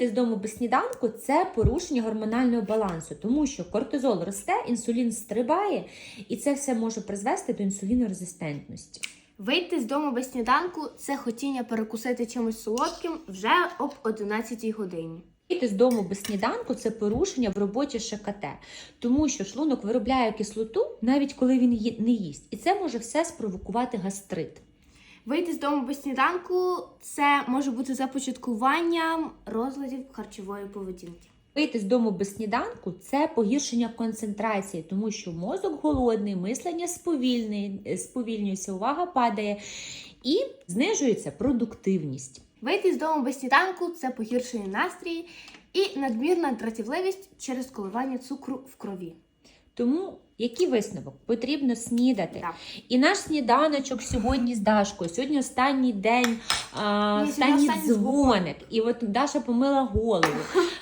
Вийти з дому без сніданку це порушення гормонального балансу, тому що кортизол росте, інсулін стрибає, і це все може призвести до інсулінорезистентності. Вийти з дому без сніданку це хотіння перекусити чимось солодким вже об 11 годині. Вийти з дому без сніданку це порушення в роботі ШКТ, тому що шлунок виробляє кислоту навіть коли він не їсть, і це може все спровокувати гастрит. Вийти з дому без сніданку це може бути започаткуванням розладів харчової поведінки. Вийти з дому без сніданку це погіршення концентрації, тому що мозок голодний, мислення сповільне- сповільнюється, увага падає і знижується продуктивність. Вийти з дому без сніданку це погіршення настрій і надмірна дратівливість через коливання цукру в крові. Тому який висновок? Потрібно снідати. Так. І наш сніданочок сьогодні з Дашкою. Сьогодні останній день, а, Ні, останній сьогодні останній дзвоник. І от Даша помила голову,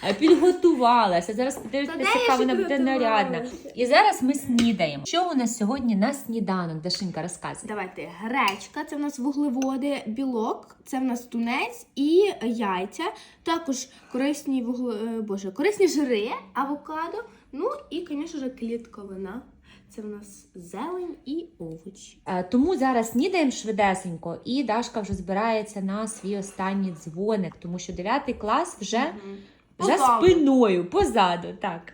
е, підготувалася. Зараз подивитися, яка вона буде нарядна. І зараз ми снідаємо. Що у нас сьогодні на сніданок? Дашенька розказує. Давайте гречка, це в нас вуглеводи, білок, це в нас тунець і яйця. Також корисні вугле... е, боже, корисні жири, авокадо. Ну і, звісно ж, клітковина. Це в нас зелень і овочі. Е, Тому зараз снідаємо швидесенько, і Дашка вже збирається на свій останній дзвоник, тому що 9 клас вже, за Позаду. спиною, позаду. Так.